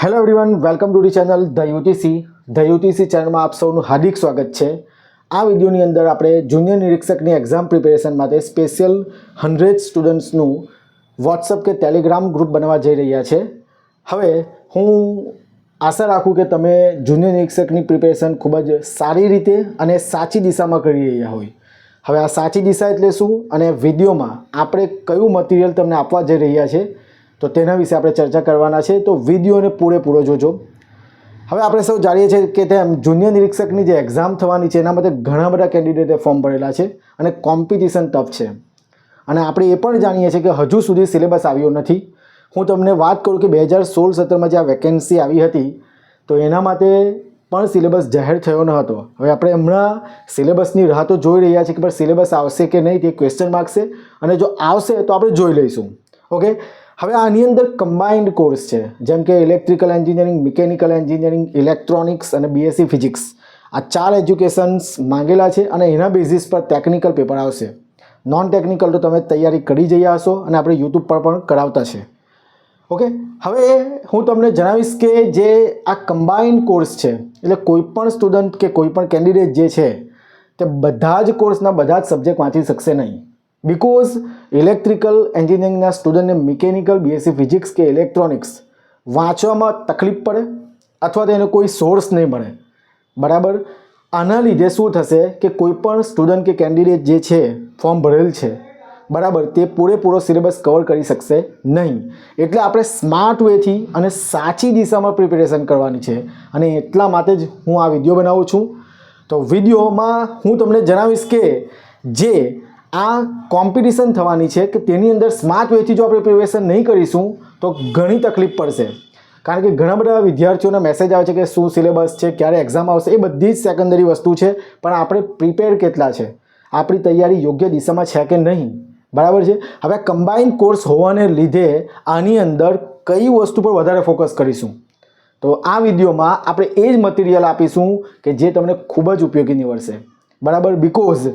Hello everyone welcome to the channel the UTC the UTC ચેનલમાં આપ સૌનું હાર્દિક સ્વાગત છે. આ વિડીયોની અંદર આપણે જુનિયર નિરીક્ષકની એક્ઝામ પ્રિપેરેશન માટે સ્પેશિયલ હંડ્રેડ સ્ટુડન્ટ્સનું વોટ્સઅપ કે ટેલિગ્રામ ગ્રુપ બનાવવા જઈ રહ્યા છે. હવે હું આશા રાખું કે તમે જુનિયર નિરીક્ષકની પ્રિપેરેશન ખૂબ જ સારી રીતે અને સાચી દિશામાં કરી રહ્યા હોય. હવે આ સાચી દિશા એટલે શું? અને વિડીયોમાં આપણે કયું મટીરિયલ તમને આપવા જઈ રહ્યા છે? તો તેના વિશે આપણે ચર્ચા કરવાના છે. તો વિડીયોને પૂરેપૂરો જોજો. હવે આપણે સૌ જાણીએ છીએ કે તેમ જુનિયર નિરીક્ષકની જે એક્ઝામ થવાની છે, એના માટે ઘણા બધા કેન્ડિડેટે ફોર્મ ભરેલા છે અને કોમ્પિટિશન ટફ છે. અને આપણે એ પણ જાણીએ છીએ કે હજુ સુધી સિલેબસ આવ્યો નથી. હું તમને વાત કરું કે બે હજાર સોળ સત્તરમાં જે આ વેકેન્સી આવી હતી, તો એના માટે પણ સિલેબસ જાહેર થયો ન હતો. હવે આપણે હમણાં સિલેબસની રાહ તો જોઈ રહ્યા છીએ કે પણ સિલેબસ આવશે કે નહીં તે ક્વેશ્ચન માર્ક છે. અને જો આવશે તો આપણે જોઈ લઈશું. ઓકે હવે આની અંદર કમ્બાઇન્ડ કોર્સ છે. જેમ કે electrical engineering mechanical engineering electronics અને બીએસસી ફિઝિક્સ આ ચાર એજ્યુકેશન્સ માંગેલા છે અને એના બેઝિસ પર ટેકનિકલ પેપર આવશે. નોન ટેકનિકલ તો તમે તૈયારી કરી જઈ હશો અને આપણે યુટ્યુબ પર પણ કરાવતા છે. ઓકે હવે હું તમને જણાવીશ કે જે આ કમ્બાઇન્ડ કોર્સ છે, એટલે કોઈપણ સ્ટુડન્ટ કે કોઈપણ કેન્ડિડેટ જે છે, તે બધા જ કોર્સના બધા જ સબ્જેક્ટ વાંચી શકશે નહીં. બિકોઝ ઇલેક્ટ્રિકલ એન્જિનિયરિંગના સ્ટુડન્ટને મિકેનિકલ બીએસસી ફિઝિક્સ કે ઇલેક્ટ્રોનિક્સ વાંચવામાં તકલીફ પડે અથવા તો એનો કોઈ સોર્સ નહીં મળે. બરાબર? આના લીધે શું થશે કે કોઈપણ સ્ટુડન્ટ કે કેન્ડિડેટ જે છે ફોર્મ ભરેલ છે, બરાબર, તે પૂરેપૂરો સિલેબસ કવર કરી શકશે નહીં. એટલે આપણે સ્માર્ટ વેથી અને સાચી દિશામાં પ્રિપેરેશન કરવાની છે. અને એટલા માટે જ હું આ વીડિયો બનાવું છું. તો વિડીયોમાં હું તમને જણાવીશ કે જે આ કોમ્પિટિશન થવાની છે કે તેની અંદર સ્માર્ટ વેથી જો આપણે પ્રિપેરેશન નહીં કરીશું, તો ઘણી તકલીફ પડશે. કારણ કે ઘણા બધા વિદ્યાર્થીઓના મેસેજ આવે છે કે શું સિલેબસ છે, ક્યારે એક્ઝામ આવશે, એ બધી જ સેકન્ડરી વસ્તુ છે, પણ આપણે પ્રિપેર કેટલા છે? આપણી તૈયારી યોગ્ય દિશામાં છે કે નહીં? બરાબર છે? હવે કમ્બાઇન કોર્સ હોવાને લીધે આની અંદર કઈ વસ્તુ પર વધારે ફોકસ કરીશું? તો આ વિડીયોમાં આપણે એ જ મટીરિયલ આપીશું કે જે તમને ખૂબ જ ઉપયોગી નીવડશે. બરાબર? બિકોઝ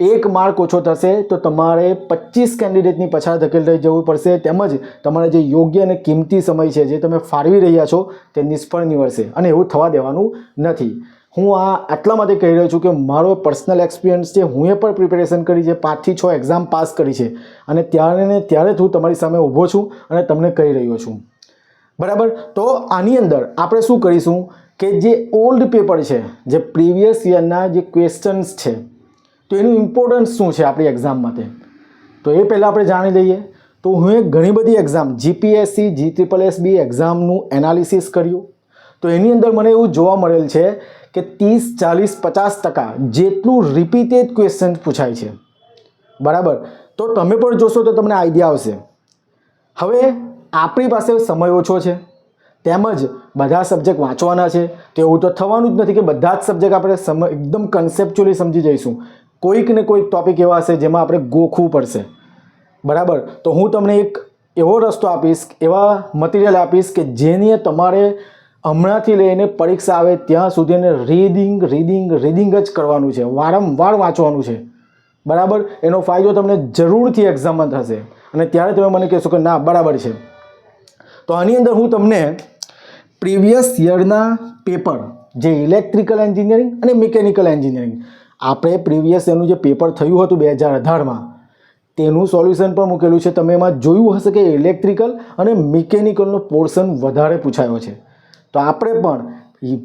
એક માર્ક ઓછો થશે તો તમારે પચીસ કેન્ડિડેટની પછાડ ધકેલ રહી જવું પડશે. તેમજ તમારે જે યોગ્ય અને કિંમતી સમય છે, જે તમે ફાળવી રહ્યા છો, તે નિષ્ફળ નીવડશે અને એવું થવા દેવાનું નથી. હું આ આટલા માટે કહી રહ્યો છું કે મારો પર્સનલ એક્સપિરિયન્સ છે, હું એ પણ પ્રિપેરેશન કરી છે પાંચથી છ એક્ઝામ પાસ કરી છે. અને ત્યારે ને ત્યારે જ હું તમારી સામે ઊભો છું અને તમને કહી રહ્યો છું. બરાબર? તો આની અંદર આપણે શું કરીશું કે જે ઓલ્ડ પેપર છે, જે પ્રીવિયસ યરના જે ક્વેશ્ચન્સ છે તો એનું ઇમ્પોર્ટન્સ શું છે આપણી એક્ઝામ માટે? તો એ પહેલાં આપણે જાણી લઈએ. તો હું એક ઘણી બધી exam GPSC G triple SB એક્ઝામનું analysis કર્યું. તો એની અંદર મને એવું જોવા મળેલ છે કે ત્રીસ, ચાલીસ, પચાસ ટકા જેટલું રિપીટેડ ક્વેશ્ચન પૂછાય છે. બરાબર? તો તમે પણ જોશો તો તમને આઈડિયા આવશે. હવે આપણી પાસે સમય ઓછો છે. તેમજ બધા સબ્જેક્ટ વાંચવાના છે. તો એવું તો થવાનું જ નથી કે બધા જ સબ્જેક્ટ આપણે સમ એકદમ કન્સેપ્ચ્યુઅલી સમજી જઈશું. કોઈક ને કોઈક ટોપિક એવા હશે જેમાં આપણે ગોખવું પડશે. બરાબર? તો હું તમને એક એવો રસ્તો આપીશ, એવા મટીરિયલ આપીશ કે જેની તમારે હમણાંથી લઈને પરીક્ષા આવે ત્યાં સુધીને રીડિંગ રીડિંગ રીડિંગ જ કરવાનું છે. વારંવાર વાંચવાનું છે. બરાબર? એનો ફાયદો તમને જરૂરથી એક્ઝામમાં થશે. અને ત્યારે તમે મને કહેશો કે ના, બરાબર છે. તો આની અંદર હું તમને પ્રીવિયસ યરના પેપર જે ઇલેક્ટ્રિકલ એન્જિનિયરિંગ અને મિકેનિકલ એન્જિનિયરિંગ આપણે પ્રીવિયસ યરનું જે પેપર થયું હતું બે હજાર અઢારમાં, તેનું સોલ્યુશન પણ મૂકેલું છે. તમે એમાં જોયું હશે કે ઇલેક્ટ્રિકલ અને મિકેનિકલનો પોર્શન વધારે પૂછાયો છે. તો આપણે પણ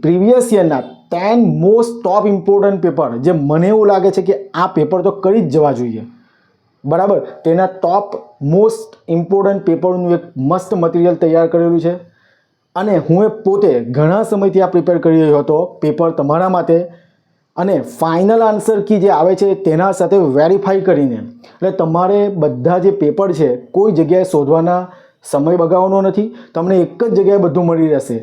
previous યરના ten most top important paper જે મને એવું લાગે છે કે આ પેપર તો કરી જ જવા જોઈએ. બરાબર? તેના ટોપ મોસ્ટ ઇમ્પોર્ટન્ટ પેપરનું એક મસ્ત મટીરિયલ તૈયાર કરેલું છે. અને હું એ પોતે ઘણા સમયથી આ પ્રિપેર કરી રહ્યો હતો. પેપર તમારા માટે અને ફાઇનલ આન્સર કી જે આવે છે તેના સાથે વેરીફાઈ કરીને, એટલે તમારે બધા જે પેપર છે કોઈ જગ્યાએ શોધવાના સમય બગાવવાનો નથી, તમને એક જ જગ્યાએ બધું મળી રહેશે.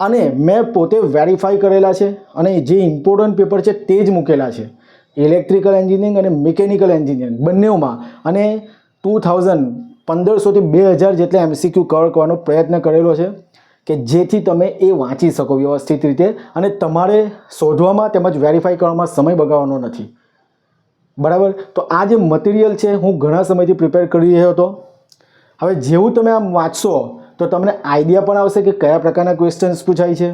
અને મેં પોતે વેરીફાઈ કરેલા છે અને જે ઇમ્પોર્ટન્ટ પેપર છે તે જ મૂકેલા છે. ઇલેક્ટ્રિકલ એન્જિનિયરિંગ અને મિકેનિકલ એન્જિનિયરિંગ બંનેઓમાં, અને ટુ થાઉઝન્ડ પંદરસોથી બે હજાર જેટલા એમસીક્યુ કવર કરવાનો પ્રયત્ન કરેલો છે. કે જેથી તમે એ વાંચી શકો વ્યવસ્થિત રીતે અને તમારે શોધવામાં તેમજ વેરીફાઈ કરવામાં સમય બગાવવાનો નથી. બરાબર? તો આ જે મટીરિયલ છે, હું ઘણા સમયથી પ્રિપેર કરી રહ્યો હતો. હવે જેવું તમે આમ વાંચશો, તો તમને આઈડિયા પણ આવશે કે કયા પ્રકારના ક્વેશ્ચન્સ પૂછાય છે.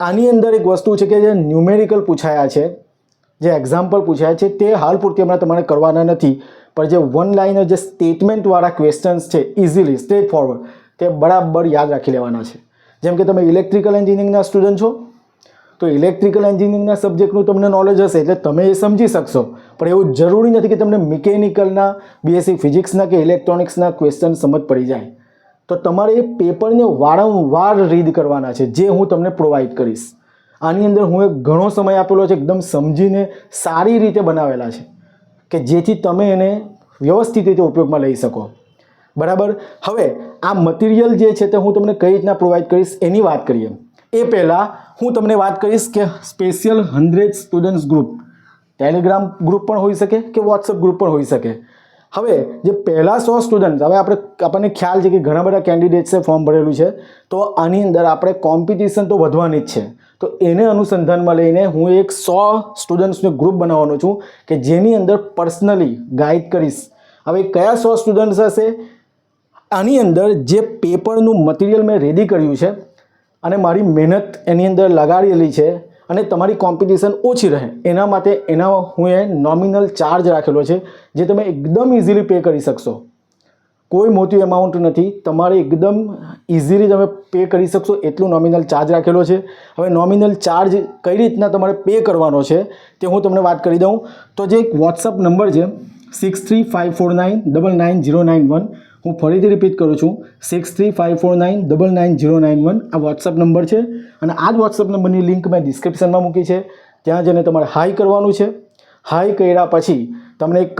આની અંદર એક વસ્તુ છે કે જે ન્યુમેરિકલ પૂછાયા છે, જે એક્ઝામ્પલ પૂછાયા છે, તે હાલ પૂરતી હમણાં તમારે કરવાના નથી. પણ જે વન લાઇનર જે સ્ટેટમેન્ટવાળા ક્વેશ્ચન્સ છે ઇઝીલી સ્ટ્રેટ ફોરવર્ડ તે બરાબર યાદ રાખી લેવાના છે. જેમ કે તમે ઇલેક્ટ્રિકલ એન્જિનિયરિંગના સ્ટુડન્ટ છો, તો ઇલેક્ટ્રિકલ એન્જિનિયરિંગના સબ્જેક્ટનું તમને નોલેજ હશે એટલે તમે એ સમજી શકશો. પણ એવું જરૂરી નથી કે તમને મિકેનિકલના બીએસસી ફિઝિક્સના કે ઇલેક્ટ્રોનિક્સના ક્વેશ્ચન સમજ પડી જાય. તો તમારે એ પેપરને વારંવાર રીડ કરવાના છે, જે હું તમને પ્રોવાઈડ કરીશ. આની અંદર હું એક ઘણો સમય આપેલો છે, એકદમ સમજીને સારી રીતે બનાવેલા છે, કે જેથી તમે એને વ્યવસ્થિત રીતે ઉપયોગમાં લઈ શકો. બરાબર? હવે, આ મટીરિયલ જે છે તે હું તમને કઈ રીતના પ્રોવાઈડ કરીશ એની વાત કરીએ. એ પહેલાં હું તમને વાત કરીશ કે special hundred students group Telegram group પણ હોઈ શકે કે વોટ્સઅપ ગ્રુપ પણ હોઈ શકે. હવે, જે પહેલાં સો સ્ટુડન્ટ હવે આપણે, આપણને ખ્યાલ છે કે ઘણા બધા કેન્ડિડેટ્સે ફોર્મ ભરેલું છે. તો આની અંદર આપણે કોમ્પિટિશન તો વધવાની જ છે. તો એને અનુસંધાનમાં લઈને હું એક સો સ્ટુડન્ટ્સનું ગ્રુપ બનાવવાનો છું કે જેની અંદર પર્સનલી ગાઈડ કરીશ. હવે કયા સો સ્ટુડન્ટ્સ હશે? આની અંદર જે પેપરનું મટીરિયલ મેં રેડી કર્યું છે અને મારી મહેનત એની અંદર લગાડેલી છે અને તમારી કોમ્પિટિશન ઓછી રહે. એના માટે એના હું એ નોમિનલ ચાર્જ રાખેલો છે, જે તમે એકદમ ઇઝીલી પે કરી શકશો. કોઈ મોટી એમાઉન્ટ નથી. તમારે એકદમ ઇઝીલી તમે પે કરી શકશો. એટલું નોમિનલ ચાર્જ રાખેલો છે. હવે નોમિનલ ચાર્જ કઈ રીતના તમારે પે કરવાનો છે તે હું તમને વાત કરી દઉં. તો જે એક વોટ્સઅપ નંબર છે six three five four nine double nine zero nine one હું ફરીથી રિપીટ કરું છું. Six three five four nine double nine zero nine one આ વોટ્સઅપ નંબર છે. અને આ જ વોટ્સઅપ નંબરની લિંક મેં ડિસ્ક્રિપ્શનમાં મૂકી છે. ત્યાં જઈને તમારે હાઈ કરવાનું છે. હાઈ કર્યા પછી તમને એક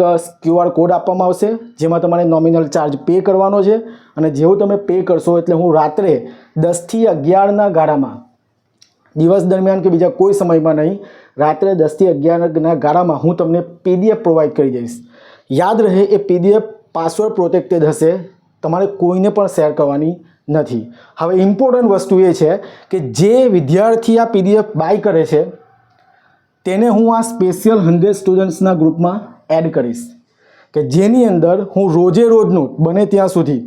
ક્યુઆર કોડ આપવામાં આવશે, જેમાં તમારે નોમિનલ ચાર્જ પે કરવાનો છે. અને જેવું તમે પે કરશો એટલે હું રાત્રે દસથી અગિયારના ગાળામાં, દિવસ દરમિયાન કે બીજા કોઈ સમયમાં નહીં, રાત્રે દસથી અગિયારના ગાળામાં હું તમને પીડીએફ પ્રોવાઈડ કરી દઈશ. યાદ રહે એ પીડીએફ પાસવર્ડ પ્રોટેક્ટેડ હશે, તમારે કોઈને પણ શેર કરવાની નથી. હવે ઇમ્પોર્ટન્ટ વસ્તુ એ છે કે જે વિદ્યાર્થી આ પીડીએફ બાય કરે છે, તેને હું આ સ્પેશિયલ હંડ્રેડ સ્ટુડન્ટ્સના ગ્રુપમાં એડ કરીશ. કે જેની અંદર હું રોજે રોજનું, બને ત્યાં સુધી,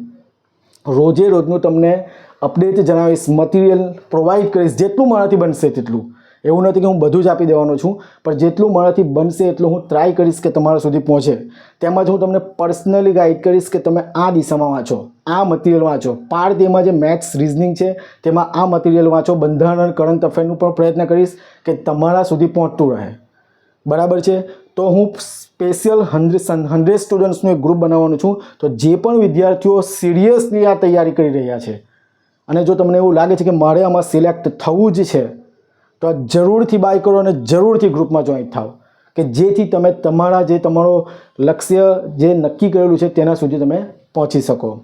રોજે રોજનું તમને અપડેટ જણાવીશ મટીરિયલ પ્રોવાઈડ કરીશ, જેટલું મારાથી બનશે તેટલું. એવું નથી કે હું બધું જ આપી દેવાનો છું, પણ જેટલું મારાથી બનશે, એટલું હું ટ્રાય કરીશ કે તમારા સુધી પહોંચે. તેમજ હું તમને પર્સનલી ગાઈડ કરીશ કે તમે આ દિશામાં વાંચો, આ મટીરિયલ વાંચો. પાર તેમાં જે મેથ્સ રિઝનિંગ છે, તેમાં આ મટીરિયલ વાંચો, બંધારણ કરંટ અફેરનું પણ પ્રયત્ન કરીશ કે તમારા સુધી પહોંચતું રહે. બરાબર છે? તો હું સ્પેશિયલ હંડ્રેડ હંડ્રેડ સ્ટુડન્ટ્સનું એક ગ્રુપ બનાવવાનું છું. તો જે પણ વિદ્યાર્થીઓ સિરિયસલી આ તૈયારી કરી રહ્યા છે, અને જો તમને એવું લાગે છે કે મારે આમાં સિલેક્ટ થવું જ છે તો આ જરૂરથી બાય કરો અને જરૂરથી ગ્રુપમાં જોઈન્ટ થાઓ. કે જેથી તમે તમારા જે તમારો લક્ષ્ય જે નક્કી કરેલું છે તેના સુધી તમે પહોંચી શકો.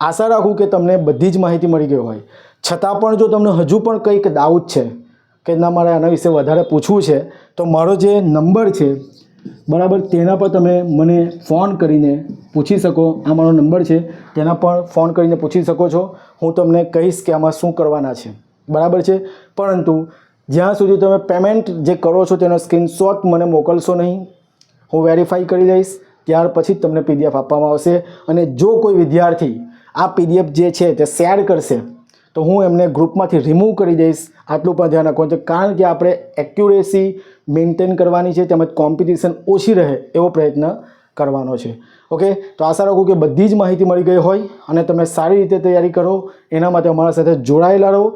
આશા રાખું કે તમને બધી જ માહિતી મળી ગઈ હોય. છતાં પણ જો તમને હજુ પણ કંઈક ડાઉટ છે, કે ના મારે આના વિશે વધારે પૂછવું છે, તો મારો જે નંબર છે, બરાબર, તેના પર તમે મને ફોન કરીને પૂછી શકો. આ મારો નંબર છે, તેના પર ફોન કરીને પૂછી શકો છો. હું તમને કહીશ કે આમાં શું કરવાના છે. બરાબર છે? પરંતુ જ્યાં સુધી તમે પેમેન્ટ જે કરો છો તેનો સ્ક્રીનશોટ મને મોકલશો નહીં, હું વેરીફાઈ કરી લઈશ, ત્યાર પછી જ તમને પીડીએફ આપવામાં આવશે. અને જો કોઈ વિદ્યાર્થી આ પીડીએફ જે છે તે શેર કરશે, તો હું એમને ગ્રુપમાંથી રિમૂવ કરી દઈશ. આટલું પણ ધ્યાન રાખવાનું છે, કારણ કે આપણે એક્યુરેસી મેન્ટેન કરવાની છે, તેમજ કોમ્પિટિશન ઓછી રહે એવો પ્રયત્ન કરવાનો છે. ઓકે તો આશા રાખું કે બધી જ માહિતી મળી ગઈ હોય અને તમે સારી રીતે તૈયારી કરો. એના માટે અમારા સાથે જોડાયેલા રહો.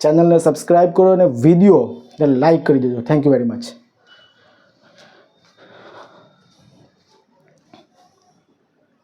ચેનલને સબસ્ક્રાઈબ કરો અને વિડીયોને લાઈક કરી દેજો. Thank you very much